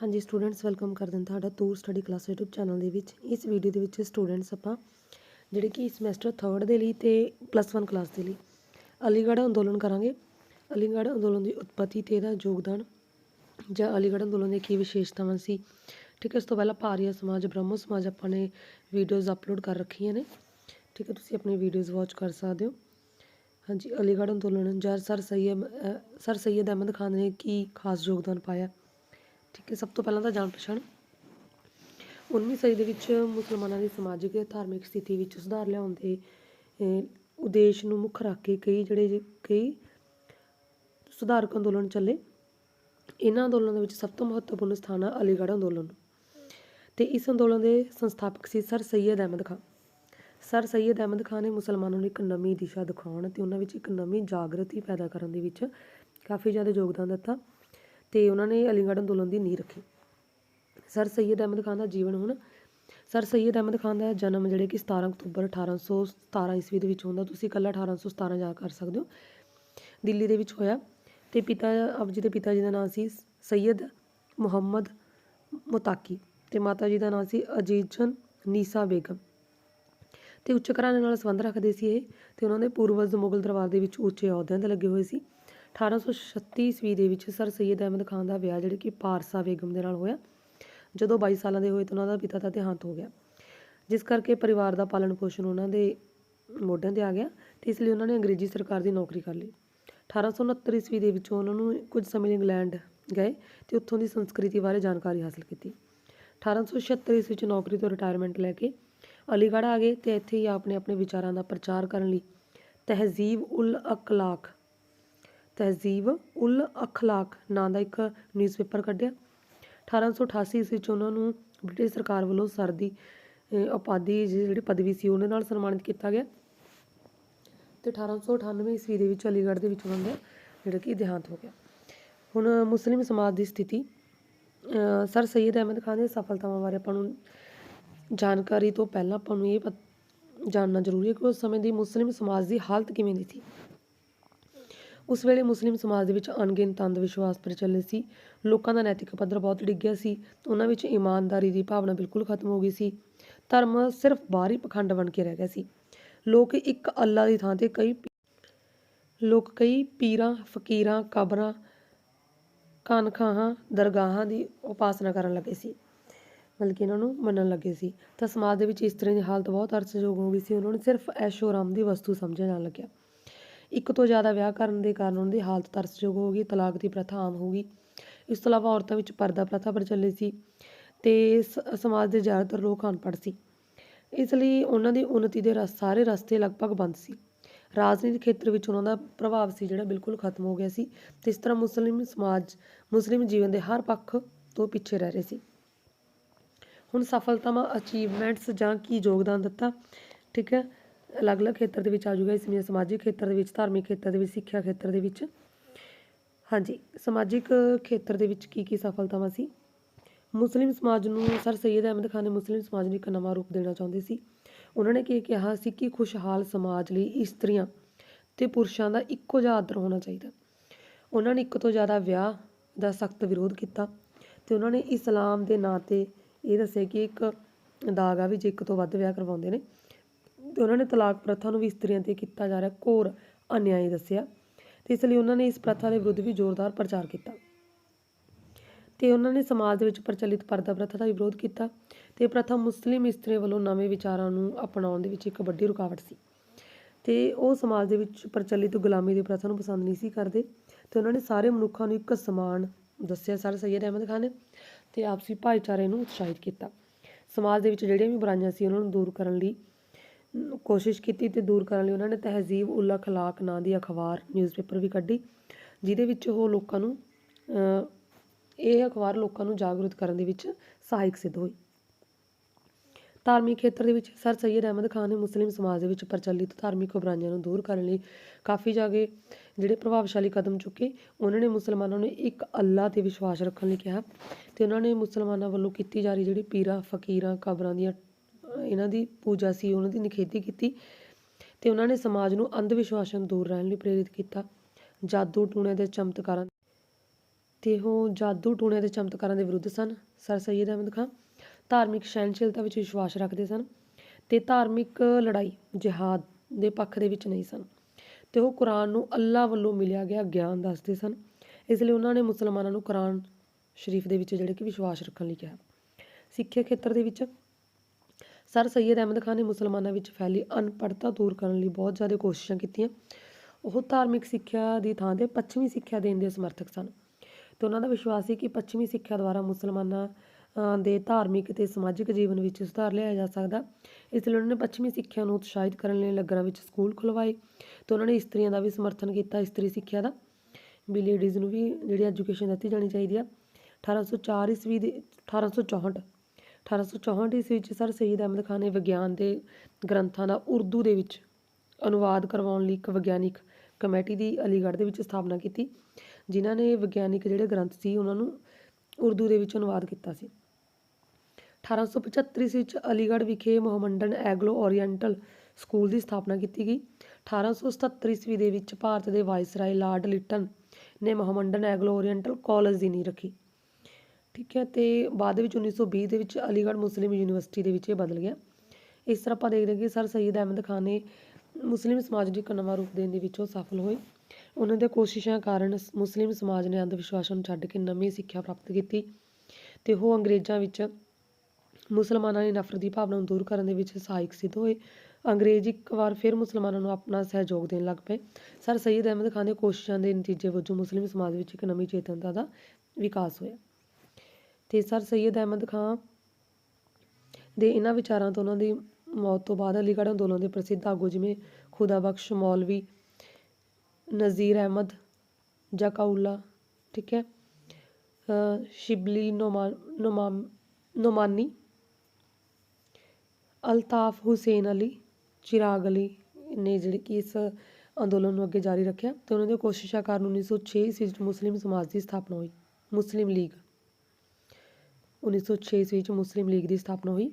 ਹਾਂਜੀ students welcome ਕਰਦੇ ਹਾਂ ਤੁਹਾਡਾ tour study class YouTube channel ਦੇ ਵਿੱਚ। ਇਸ ਵੀਡੀਓ ਦੇ ਵਿੱਚ ਸਟੂਡੈਂਟਸ ਆਪਾਂ ਜਿਹੜੇ ਕਿ ਸਮੈਸਟਰ 3rd ਦੇ ਲਈ ਤੇ ਪਲੱਸ 1 ਕਲਾਸ ਦੇ ਲਈ ਅਲੀਗੜ੍ਹ ਅੰਦੋਲਨ ਕਰਾਂਗੇ। ਅਲੀਗੜ੍ਹ ਅੰਦੋਲਨ ਦੀ ਉਤਪਤੀ ਤੇ ਇਹਦਾ ਯੋਗਦਾਨ ਜਾਂ ਅਲੀਗੜ੍ਹ ਅੰਦੋਲਨ ਦੀਆਂ ਕੀ ਵਿਸ਼ੇਸ਼ਤਾਵਾਂ ਸੀ, ਠੀਕ ਹੈ ਇਸ ਤੋਂ ਪਹਿਲਾਂ ਭਾਰੀਆ ਸਮਾਜ, ਬ੍ਰਹਮੋ ਸਮਾਜ ਆਪਾਂ ਨੇ ਵੀਡੀਓਜ਼ ਅਪਲੋਡ ਕਰ ਰੱਖੀਆਂ ਨੇ, ਠੀਕ ਹੈ, ਤੁਸੀਂ ਆਪਣੀ ਵੀਡੀਓਜ਼ ਵਾਚ ਕਰ ਸਕਦੇ ਹੋ। ਹਾਂਜੀ, ਅਲੀਗੜ੍ਹ ਅੰਦੋਲਨ ਜਾਂ ਸਰ ਸੈਯਦ ਸਰ ਸੈਯਦ ਅਹਿਮਦ ਖਾਨ ਨੇ ਕੀ ਖਾਸ ਯੋਗਦਾਨ ਪਾਇਆ? ਠੀਕ ਹੈ, ਸਭ ਤੋਂ ਪਹਿਲਾਂ ਤਾਂ ਜਾਣ ਪਛਾਣ। 19ਵੀਂ ਸਦੀ ਦੇ ਵਿੱਚ ਮੁਸਲਮਾਨਾਂ ਦੀ ਸਮਾਜਿਕ ਤੇ ਧਾਰਮਿਕ ਸਥਿਤੀ ਵਿੱਚ ਸੁਧਾਰ ਲਿਆਉਣ ਦੇ ਉਦੇਸ਼ ਨੂੰ ਮੁੱਖ ਰੱਖ ਕੇ ਕਈ ਜਿਹੜੇ ਕਈ ਸੁਧਾਰਕ ਅੰਦੋਲਨ ਚੱਲੇ। ਇਹਨਾਂ ਅੰਦੋਲਨਾਂ ਦੇ ਵਿੱਚ ਸਭ ਤੋਂ ਮਹੱਤਵਪੂਰਨ ਸਥਾਨ ਆ ਅਲੀਗੜ੍ਹ ਅੰਦੋਲਨ। ਤੇ ਇਸ ਅੰਦੋਲਨ ਦੇ ਸੰਸਥਾਪਕ ਸੀ ਸਰ ਸੈਦ ਅਹਿਮਦ ਖਾਨ। ਸਰ ਸੈਯਦ ਅਹਿਮਦ ਖਾਨ ਨੇ ਮੁਸਲਮਾਨਾਂ ਨੂੰ ਇੱਕ ਨਵੀਂ ਦਿਸ਼ਾ ਦਿਖਾਉਣ ਤੇ ਉਹਨਾਂ ਵਿੱਚ ਇੱਕ ਨਵੀਂ ਜਾਗਰਤੀ ਪੈਦਾ ਕਰਨ ਦੇ ਵਿੱਚ ਕਾਫੀ ਜ਼ਿਆਦਾ ਯੋਗਦਾਨ ਦਿੱਤਾ। ਤੇ ਉਹਨਾਂ ਨੇ ਅਲੀਗੜ੍ਹ ਅੰਦੋਲਨ ਦੀ ਨੀਂਹ ਰੱਖੀ। ਸਰ ਸੈਯਦ ਅਹਿਮਦ ਖਾਨ ਦਾ ਜੀਵਨ ਹੁਣ, ਸਰ ਸੈਯਦ ਅਹਿਮਦ ਖਾਨ ਦਾ ਜਨਮ ਜਿਹੜੇ ਕਿ 17 ਅਕਤੂਬਰ 1817 ਈਸਵੀ ਦੇ ਵਿੱਚ ਹੁੰਦਾ, ਤੁਸੀਂ ਇਕੱਲਾ 1817 ਯਾਦ ਕਰ ਸਕਦੇ ਹੋ। ਦਿੱਲੀ ਦੇ ਵਿੱਚ ਹੋਇਆ ਤੇ ਪਿਤਾ ਆਪ ਜੀ ਦੇ ਪਿਤਾ ਜੀ ਦਾ ਨਾਮ ਸੀ ਸੈਯਦ ਮੁਹੰਮਦ ਮੁਤਾਕੀ ਤੇ ਮਾਤਾ ਜੀ ਦਾ ਨਾਮ ਸੀ ਅਜੀਜ਼ਨ ਨੀਸਾ ਬੇਗਮ। ਤੇ ਉੱਚ ਘਰਾਣੇ ਨਾਲ ਸੰਬੰਧ ਰੱਖਦੇ ਸੀ ਇਹ ਤੇ ਉਹਨਾਂ ਦੇ ਪੂਰਵਜ ਮੁਗਲ ਦਰਬਾਰ ਦੇ ਵਿੱਚ ਉੱਚੇ ਅਹੁਦਿਆਂ ਤੇ ਲੱਗੇ ਹੋਏ ਸੀ। 1836 ਈਸਵੀ ਦੇ ਵਿੱਚ ਸਰ ਸੈਯਦ ਅਹਿਮਦ ਖਾਨ ਦਾ ਵਿਆਹ, ਜਿਹੜੇ ਕਿ ਪਾਰਸਾ ਬੇਗਮ ਦੇ ਨਾਲ ਹੋਇਆ, ਜਦੋਂ 22 ਸਾਲਾਂ ਦੇ ਹੋਏ ਤਾਂ ਉਹਨਾਂ ਦਾ ਪਿਤਾ ਦਾ ਦੇਹਾਂਤ ਹੋ ਗਿਆ। ਜਿਸ ਕਰਕੇ ਪਰਿਵਾਰ ਦਾ ਪਾਲਣ ਪੋਸ਼ਣ ਉਹਨਾਂ ਦੇ ਮੋਢਿਆਂ ਤੇ ਆ ਗਿਆ ਤੇ ਇਸ ਲਈ ਉਹਨਾਂ ਨੇ ਅੰਗਰੇਜ਼ੀ ਸਰਕਾਰ ਦੀ ਨੌਕਰੀ ਕਰ ਲਈ। 1869 ਈਸਵੀ ਦੇ ਵਿੱਚ ਉਹਨਾਂ ਨੂੰ ਕੁਝ ਸਮੇਂ ਲਈ ਇੰਗਲੈਂਡ ਗਏ ਤੇ ਉੱਥੋਂ ਦੀ ਸੰਸਕ੍ਰਿਤੀ ਬਾਰੇ ਜਾਣਕਾਰੀ ਹਾਸਲ ਕੀਤੀ। 1876 ਈਸਵੀ ਵਿੱਚ ਨੌਕਰੀ ਤੋਂ ਰਿਟਾਇਰਮੈਂਟ ਲੈ ਕੇ ਅਲੀਗੜ੍ਹ ਆ ਗਏ ਤੇ ਇੱਥੇ ਹੀ ਆਪਣੇ ਆਪਣੇ ਵਿਚਾਰਾਂ ਦਾ ਪ੍ਰਚਾਰ ਕਰਨ ਲਈ ਤਹਿਜ਼ੀਬ ਉਲ ਅਕਲਾਕ ਤਹਿਜ਼ੀਬ ਉਲ ਅਖਲਾਕ ਨਾਂ ਦਾ ਇੱਕ ਨਿਊਜ਼ਪੇਪਰ ਕੱਢਿਆ। 1888 ਈਸਵੀ ਵਿੱਚ ਉਹਨਾਂ ਨੂੰ ਬ੍ਰਿਟਿਸ਼ ਸਰਕਾਰ ਵੱਲੋਂ ਸਰ ਉਪਾਧੀ ਜਿਹੜੀ ਪਦਵੀ ਸੀ ਉਹਦੇ ਨਾਲ ਸਨਮਾਨਿਤ ਕੀਤਾ ਗਿਆ। ਤੇ 1898 ਈਸਵੀ ਦੇ ਵਿੱਚ ਅਲੀਗੜ੍ਹ ਦੇ ਵਿੱਚ ਉਹਨਾਂ ਦਾ ਜਿਹੜਾ ਕਿ ਦੇਹਾਂਤ ਹੋ ਗਿਆ। ਹੁਣ ਮੁਸਲਿਮ ਸਮਾਜ ਦੀ ਸਥਿਤੀ ਸਰ ਸੈਯਦ ਅਹਿਮਦ ਖਾਨ ਦੀਆਂ ਸਫਲਤਾਵਾਂ ਬਾਰੇ ਆਪਾਂ ਨੂੰ ਜਾਣਕਾਰੀ ਤੋਂ ਪਹਿਲਾਂ ਆਪਾਂ ਨੂੰ ਇਹ ਪਤ- ਜਾਣਨਾ ਜ਼ਰੂਰੀ ਹੈ ਕਿ ਉਸ ਸਮੇਂ ਦੀ ਮੁਸਲਿਮ ਸਮਾਜ ਦੀ ਹਾਲਤ ਕਿਵੇਂ ਦੀ ਸੀ। ਉਸ ਵੇਲੇ ਮੁਸਲਿਮ ਸਮਾਜ ਦੇ ਵਿੱਚ ਅਣਗਿਣਤ ਅੰਧ ਵਿਸ਼ਵਾਸ ਪ੍ਰਚਲਿਤ ਸੀ। ਲੋਕਾਂ ਦਾ ਨੈਤਿਕ ਪੱਧਰ ਬਹੁਤ ਡਿੱਗਿਆ ਸੀ। ਉਹਨਾਂ ਵਿੱਚ ਇਮਾਨਦਾਰੀ ਦੀ ਭਾਵਨਾ ਬਿਲਕੁਲ ਖਤਮ ਹੋ ਗਈ ਸੀ। ਧਰਮ ਸਿਰਫ ਬਾਹਰੀ ਪਖੰਡ ਬਣ ਕੇ ਰਹਿ ਗਿਆ ਸੀ। ਲੋਕ ਇੱਕ ਅੱਲਾ ਦੀ ਥਾਂ ਤੇ ਕਈ ਲੋਕ ਕਈ ਪੀਰਾਂ, ਫਕੀਰਾਂ, ਕਬਰਾਂ ਖਾਨਖਾਹਾਂ ਦਰਗਾਹਾਂ ਦੀ ਉਪਾਸਨਾ ਕਰਨ ਲੱਗੇ ਸੀ। ਮਤਲਬ ਕਿ ਇਹਨਾਂ ਨੂੰ ਮੰਨਣ ਲੱਗੇ ਸੀ। ਤਾਂ ਸਮਾਜ ਦੇ ਵਿੱਚ ਇਸ ਤਰ੍ਹਾਂ ਦੀ ਹਾਲਤ ਬਹੁਤ ਅਰਥਯੋਗ ਹੋ ਗਈ ਸੀ। ਉਹਨਾਂ ਨੂੰ ਸਿਰਫ ਐਸ਼ੋ ਆਰਾਮ ਦੀ ਵਸਤੂ ਸਮਝਣ ਜਾਣ ਲੱਗਿਆ। ਇੱਕ ਤੋਂ ਜ਼ਿਆਦਾ ਵਿਆਹ ਕਰਨ ਦੇ ਕਾਰਨ ਉਹਨਾਂ ਦੀ ਹਾਲਤ ਤਰਸਯੋਗ ਹੋ ਗਈ, ਤਲਾਕ ਦੀ ਪ੍ਰਥਾ ਆਮ ਹੋ ਗਈ। ਇਸ ਤੋਂ ਇਲਾਵਾ ਔਰਤਾਂ ਵਿੱਚ ਪਰਦਾ ਪ੍ਰਥਾ ਪ੍ਰਚਲਿਤ ਸੀ ਤੇ ਸ- ਸਮਾਜ ਦੇ ਜ਼ਿਆਦਾਤਰ ਲੋਕ ਅਨਪੜ੍ਹ ਸੀ। ਇਸ ਲਈ ਉਹਨਾਂ ਦੀ ਉન્નਤੀ ਦੇ ਰਸ, ਸਾਰੇ ਰਸਤੇ ਲਗਭਗ ਬੰਦ ਸੀ। ਰਾਜਨੀਤਿਕ ਖੇਤਰ ਵਿੱਚ ਉਹਨਾਂ ਦਾ ਪ੍ਰਭਾਵ ਸੀ ਜਿਹੜਾ ਬਿਲਕੁਲ ਖਤਮ ਹੋ ਗਿਆ ਸੀ ਤੇ ਇਸ ਤਰ੍ਹਾਂ ਮੁਸਲਿਮ ਸਮਾਜ, ਮੁਸਲਿਮ ਜੀਵਨ ਦੇ ਹਰ ਪੱਖ ਤੋਂ ਪਿੱਛੇ ਰਹਿ ਰਹੇ ਸੀ। ਹੁਣ ਸਫਲਤਾਵਾਂ ਅਚੀਵਮੈਂਟਸ ਜਾਂ ਕੀ ਯੋਗਦਾਨ ਦਿੱਤਾ, ਠੀਕ ਹੈ? ਅਲੱਗ-ਅਲੱਗ ਖੇਤਰ ਦੇ ਵਿੱਚ ਆ ਜਾਊਗਾ, ਇਸ ਵਿੱਚ ਸਮਾਜਿਕ ਖੇਤਰ ਦੇ ਵਿੱਚ, ਧਾਰਮਿਕ ਖੇਤਰ ਦੇ ਵਿੱਚ, ਸਿੱਖਿਆ ਖੇਤਰ ਦੇ ਵਿੱਚ। ਹਾਂਜੀ, ਸਮਾਜਿਕ ਖੇਤਰ ਦੇ ਵਿੱਚ ਕੀ ਕੀ ਸਫਲਤਾਵਾਂ ਸੀ? ਮੁਸਲਿਮ ਸਮਾਜ ਨੂੰ ਸਰ ਸੈਯਦ ਅਹਿਮਦ ਖਾਨ ਨੇ ਮੁਸਲਿਮ ਸਮਾਜ ਨੂੰ ਇੱਕ ਨਵਾਂ ਰੂਪ ਦੇਣਾ ਚਾਹੁੰਦੇ ਸੀ। ਉਹਨਾਂ ਨੇ ਕੀ ਕਿਹਾ ਸੀ ਕਿ ਖੁਸ਼ਹਾਲ ਸਮਾਜ ਲਈ ਇਸਤਰੀਆਂ ਤੇ ਪੁਰਸ਼ਾਂ ਦਾ ਇੱਕੋ ਜਿਹਾ ਆਦਰ ਹੋਣਾ ਚਾਹੀਦਾ। ਉਹਨਾਂ ਨੇ ਇੱਕ ਤੋਂ ਜ਼ਿਆਦਾ ਵਿਆਹ ਦਾ ਸਖਤ ਵਿਰੋਧ ਕੀਤਾ ਤੇ ਉਹਨਾਂ ਨੇ ਇਸਲਾਮ ਦੇ ਨਾਂ ਤੇ ਇਹ ਦੱਸਿਆ ਕਿ ਇੱਕ ਦਾਗ ਆ ਵੀ ਜੇ ਇੱਕ ਤੋਂ ਵੱਧ ਵਿਆਹ ਕਰਵਾਉਂਦੇ ਨੇ ਤੇ ਉਹਨਾਂ ਨੇ ਤਲਾਕ ਪ੍ਰਥਾ ਨੂੰ ਵੀ ਇਸਤਰੀਆਂ ਤੇ ਕੀਤਾ ਜਾ ਰਿਹਾ, ਘੋਰ ਅਨਿਆਏ ਦੱਸਿਆ ਤੇ ਇਸ ਲਈ ਉਹਨਾਂ ਨੇ ਇਸ ਪ੍ਰਥਾ ਦੇ ਵਿਰੁੱਧ ਵੀ ਜ਼ੋਰਦਾਰ ਪ੍ਰਚਾਰ ਕੀਤਾ ਤੇ ਉਹਨਾਂ ਨੇ ਸਮਾਜ ਦੇ ਵਿੱਚ ਪ੍ਰਚਲਿਤ ਪਰਦਾ ਪ੍ਰਥਾ ਦਾ ਵਿਰੋਧ ਕੀਤਾ ਤੇ ਇਹ ਪ੍ਰਥਾ ਮੁਸਲਿਮ ਇਸਤਰੀਆਂ ਵੱਲੋਂ ਨਵੇਂ ਵਿਚਾਰਾਂ ਨੂੰ ਅਪਣਾਉਣ ਦੇ ਵਿੱਚ ਇੱਕ ਵੱਡੀ ਰੁਕਾਵਟ ਸੀ ਤੇ ਉਹ ਸਮਾਜ ਦੇ ਵਿੱਚ ਪ੍ਰਚਲਿਤ ਗੁਲਾਮੀ ਦੀ ਪ੍ਰਥਾ ਨੂੰ ਪਸੰਦ ਨਹੀਂ ਸੀ ਕਰਦੇ ਤੇ ਉਹਨਾਂ ਨੇ ਸਾਰੇ ਮਨੁੱਖਾਂ ਨੂੰ ਇੱਕ ਸਮਾਨ ਦੱਸਿਆ, ਸਰ ਸੈਯਦ ਅਹਿਮਦ ਖਾਨ ਨੇ ਤੇ ਆਪਸੀ ਭਾਈਚਾਰੇ ਨੂੰ ਉਤਸ਼ਾਹਿਤ ਕੀਤਾ। ਸਮਾਜ ਦੇ ਵਿੱਚ ਜਿਹੜੀਆਂ ਵੀ ਬੁਰਾਈਆਂ ਸੀ ਉਹਨਾਂ ਨੂੰ ਦੂਰ ਕਰਨ ਲਈ ਕੋਸ਼ਿਸ਼ ਕੀਤੀ ਤੇ ਦੂਰ ਕਰਨ ਲਈ ਉਹਨਾਂ ਨੇ ਤਹਿਜ਼ੀਬ ਉਲ ਅਖਲਾਕ ਨਾਂ ਦੀ ਅਖਬਾਰ ਨਿਊਜ਼ਪੇਪਰ ਵੀ ਕੱਢੀ, ਜਿਹਦੇ ਵਿੱਚ ਉਹ ਲੋਕਾਂ ਨੂੰ ਇਹ ਅਖਬਾਰ ਲੋਕਾਂ ਨੂੰ ਜਾਗਰੂਕ ਕਰਨ ਦੇ ਵਿੱਚ ਸਹਾਇਕ ਸਿੱਧ ਹੋਈ। ਧਾਰਮਿਕ ਖੇਤਰ ਦੇ ਵਿੱਚ ਸਰ ਸੈਯਦ ਅਹਿਮਦ ਖਾਨ ਨੇ ਮੁਸਲਿਮ ਸਮਾਜ ਦੇ ਵਿੱਚ ਪ੍ਰਚਲਿਤ ਧਾਰਮਿਕ ਬੁਰਾਈਆਂ ਨੂੰ ਦੂਰ ਕਰਨ ਲਈ ਕਾਫੀ ਜਾਗੇ ਜਿਹੜੇ ਪ੍ਰਭਾਵਸ਼ਾਲੀ ਕਦਮ ਚੁੱਕੇ। ਉਹਨਾਂ ਨੇ ਮੁਸਲਮਾਨਾਂ ਨੂੰ ਇੱਕ ਅੱਲਾ ਤੇ ਵਿਸ਼ਵਾਸ ਰੱਖਣ ਲਈ ਕਿਹਾ ਤੇ ਉਹਨਾਂ ਨੇ ਮੁਸਲਮਾਨਾਂ ਵੱਲੋਂ ਕੀਤੀ ਜਾ ਰਹੀ ਜਿਹੜੀ ਪੀਰਾਂ, ਫਕੀਰਾਂ, ਕਬਰਾਂ ਦੀਆਂ ਇਹਨਾਂ ਦੀ ਪੂਜਾ ਸੀ, ਉਹਨਾਂ ਦੀ ਨਿਖੇਧੀ ਕੀਤੀ ਤੇ ਉਹਨਾਂ ਨੇ ਸਮਾਜ ਨੂੰ ਅੰਧ ਵਿਸ਼ਵਾਸਾਂ ਦੂਰ ਰਹਿਣ ਲਈ ਪ੍ਰੇਰਿਤ ਕੀਤਾ। ਜਾਦੂ ਟੂਣੇ ਦੇ ਚਮਤਕਾਰਾਂ ਤੇ ਉਹ ਜਾਦੂ ਟੂਣਿਆਂ ਤੇ ਚਮਤਕਾਰਾਂ ਦੇ ਵਿਰੁੱਧ ਸਨ। ਸਰ ਸੈਦ ਅਹਿਮਦ ਖਾਨ ਧਾਰਮਿਕ ਸਹਿਣਸ਼ੀਲਤਾ ਵਿੱਚ ਵਿਸ਼ਵਾਸ ਰੱਖਦੇ ਸਨ ਤੇ ਧਾਰਮਿਕ ਲੜਾਈ ਜਿਹਾਦ ਦੇ ਪੱਖ ਦੇ ਵਿੱਚ ਨਹੀਂ ਸਨ ਤੇ ਉਹ ਕੁਰਾਨ ਨੂੰ ਅੱਲਾ ਵੱਲੋਂ ਮਿਲਿਆ ਗਿਆ ਗਿਆਨ ਦੱਸਦੇ ਸਨ। ਇਸ ਲਈ ਉਹਨਾਂ ਨੇ ਮੁਸਲਮਾਨਾਂ ਨੂੰ ਕੁਰਾਨ ਸ਼ਰੀਫ ਦੇ ਵਿੱਚ ਜਿਹੜੇ ਕਿ ਵਿਸ਼ਵਾਸ ਰੱਖਣ ਲਈ ਕਿਹਾ। ਸਿੱਖਿਆ ਖੇਤਰ ਦੇ ਵਿੱਚ ਸਰ ਸੈਯਦ ਅਹਿਮਦ ਖਾਨ ਨੇ ਮੁਸਲਮਾਨਾਂ ਵਿੱਚ ਫੈਲੀ ਅਨਪੜ੍ਹਤਾ ਦੂਰ ਕਰਨ ਲਈ ਬਹੁਤ ਜ਼ਿਆਦਾ ਕੋਸ਼ਿਸ਼ਾਂ ਕੀਤੀਆਂ। ਉਹ ਧਾਰਮਿਕ ਸਿੱਖਿਆ ਦੀ ਥਾਂ ਤੇ ਪੱਛਮੀ ਸਿੱਖਿਆ ਦੇਣ ਦੇ ਸਮਰਥਕ ਸਨ ਤੇ ਉਹਨਾਂ ਦਾ ਵਿਸ਼ਵਾਸ ਸੀ ਕਿ ਪੱਛਮੀ ਸਿੱਖਿਆ ਦੁਆਰਾ ਮੁਸਲਮਾਨਾਂ ਦੇ ਧਾਰਮਿਕ ਤੇ ਸਮਾਜਿਕ ਜੀਵਨ ਵਿੱਚ ਸੁਧਾਰ ਲਿਆਇਆ ਜਾ ਸਕਦਾ। ਇਸ ਲਈ ਉਹਨਾਂ ਨੇ ਪੱਛਮੀ ਸਿੱਖਿਆ ਨੂੰ ਉਤਸ਼ਾਹਿਤ ਕਰਨ ਲਈ ਲੰਗਰਾਂ ਵਿੱਚ ਸਕੂਲ ਖੁਲਵਾਏ ਤੇ ਉਹਨਾਂ ਨੇ ਇਸਤਰੀਆਂ ਦਾ ਵੀ ਸਮਰਥਨ ਕੀਤਾ ਇਸਤਰੀ ਸਿੱਖਿਆ ਦਾ। ਵੀ ਲੇਡੀਜ਼ ਨੂੰ ਵੀ ਜਿਹੜੀ ਐਜੂਕੇਸ਼ਨ ਦਿੱਤੀ ਜਾਣੀ ਚਾਹੀਦੀ ਆ। 1804 ਈਸਵੀ ਦੇ 1864 1864 ਈਸਵੀ ਵਿੱਚ ਸਰ ਸਈਦ ਅਹਿਮਦ ਖਾਨ ਨੇ ਵਿਗਿਆਨ ਦੇ ਗ੍ਰੰਥਾਂ ਦਾ ਉਰਦੂ ਦੇ ਵਿੱਚ ਅਨੁਵਾਦ ਕਰਵਾਉਣ ਲਈ ਇੱਕ ਵਿਗਿਆਨਿਕ ਕਮੇਟੀ ਦੀ ਅਲੀਗੜ੍ਹ ਦੇ ਵਿੱਚ ਸਥਾਪਨਾ ਕੀਤੀ, ਜਿਨ੍ਹਾਂ ਨੇ ਵਿਗਿਆਨਿਕ ਜਿਹੜੇ ਗ੍ਰੰਥ ਸੀ ਉਹਨਾਂ ਨੂੰ ਉਰਦੂ ਦੇ ਵਿੱਚ ਅਨੁਵਾਦ ਕੀਤਾ ਸੀ। 1875 ਈਸਵੀ ਵਿੱਚ ਅਲੀਗੜ੍ਹ ਵਿਖੇ ਮੋਹਮੰਡਨ ਐਗਲੋ ਓਰੀਐਂਟਲ ਸਕੂਲ ਦੀ ਸਥਾਪਨਾ ਕੀਤੀ ਗਈ। 1877 ਈਸਵੀ ਦੇ ਵਿੱਚ ਭਾਰਤ ਦੇ ਵਾਇਸਰਾਏ ਲਾਰਡ ਲਿਟਨ ਨੇ ਮੋਹਮੰਡਨ ਐਗਲੋ ਓਰੀਐਂਟਲ ਕਾਲਜ ਦੀ ਨੀਂਹ ਰੱਖੀ। ਠੀਕ ਹੈ, ਤੇ ਬਾਅਦ ਦੇ ਵਿੱਚ 1920 ਦੇ ਵਿੱਚ ਅਲੀਗੜ੍ਹ ਮੁਸਲਿਮ ਯੂਨੀਵਰਸਿਟੀ ਦੇ ਵਿੱਚ ਇਹ ਬਦਲ ਗਿਆ। ਇਸ ਤਰ੍ਹਾਂ ਆਪਾਂ ਦੇਖਦੇ ਹਾਂ ਕਿ ਸਰ ਸਈਦ ਅਹਿਮਦ ਖਾਨ ਨੇ ਮੁਸਲਿਮ ਸਮਾਜ ਨੂੰ ਇੱਕ ਨਵਾਂ ਰੂਪ ਦੇਣ ਦੇ ਵਿੱਚ ਉਹ ਸਫਲ ਹੋਏ। ਉਹਨਾਂ ਦੇ ਕੋਸ਼ਿਸ਼ਾਂ ਕਾਰਨ ਮੁਸਲਿਮ ਸਮਾਜ ਨੇ ਅੰਧ ਵਿਸ਼ਵਾਸਾਂ ਨੂੰ ਛੱਡ ਕੇ ਨਵੀਂ ਸਿੱਖਿਆ ਪ੍ਰਾਪਤ ਕੀਤੀ ਤੇ ਉਹ ਅੰਗਰੇਜ਼ਾਂ ਵਿੱਚ ਮੁਸਲਮਾਨਾਂ ਦੀ ਨਫ਼ਰਤ ਦੀ ਭਾਵਨਾ ਨੂੰ ਦੂਰ ਕਰਨ ਦੇ ਵਿੱਚ ਸਹਾਇਕ ਸਿੱਧ ਹੋਏ। ਅੰਗਰੇਜ਼ ਇੱਕ ਵਾਰ ਫਿਰ ਮੁਸਲਮਾਨਾਂ ਨੂੰ ਆਪਣਾ ਸਹਿਯੋਗ ਦੇਣ ਲੱਗ ਪਏ। ਸਰ ਸਈਦ ਅਹਿਮਦ ਖਾਨ ਦੇ ਕੋਸ਼ਿਸ਼ਾਂ ਦੇ ਨਤੀਜੇ ਵਜੋਂ ਮੁਸਲਿਮ ਸਮਾਜ ਵਿੱਚ ਇੱਕ ਨਵੀਂ ਚੇਤਨਤਾ ਦਾ ਵਿਕਾਸ ਹੋਇਆ। ਅਤੇ ਸਰ ਸਈਦ ਅਹਿਮਦ ਖਾਂ ਦੇ ਇਹਨਾਂ ਵਿਚਾਰਾਂ ਤੋਂ ਉਹਨਾਂ ਦੀ ਮੌਤ ਤੋਂ ਬਾਅਦ ਅਲੀਗੜ੍ਹ ਅੰਦੋਲਨ ਦੇ ਪ੍ਰਸਿੱਧ ਆਗੂ ਜਿਵੇਂ ਖੁਦਾਬਖਸ਼ ਮੌਲਵੀ, ਨਜ਼ੀਰ ਅਹਿਮਦ ਜਕਾਉਲਾ ਠੀਕ ਹੈ ਸ਼ਿਬਲੀ ਨੋਮਾ ਨੋਮਾਮ ਨੋਮਾਨੀ, ਅਲਤਾਫ ਹੁਸੈਨ ਅਲੀ, ਚਿਰਾਗ ਅਲੀ ਨੇ ਜਿਹੜੇ ਕਿ ਇਸ ਅੰਦੋਲਨ ਨੂੰ ਅੱਗੇ ਜਾਰੀ ਰੱਖਿਆ ਤੇ ਉਹਨਾਂ ਦੀਆਂ ਕੋਸ਼ਿਸ਼ਾਂ ਕਾਰਨ 1906 ਈਸਵੀ ਵਿੱਚ ਮੁਸਲਿਮ ਸਮਾਜ ਦੀ ਸਥਾਪਨਾ ਹੋਈ, ਮੁਸਲਿਮ ਲੀਗ। 1906 ਈਸਵੀ ਵਿੱਚ ਮੁਸਲਿਮ ਲੀਗ ਦੀ ਸਥਾਪਨਾ ਹੋਈ।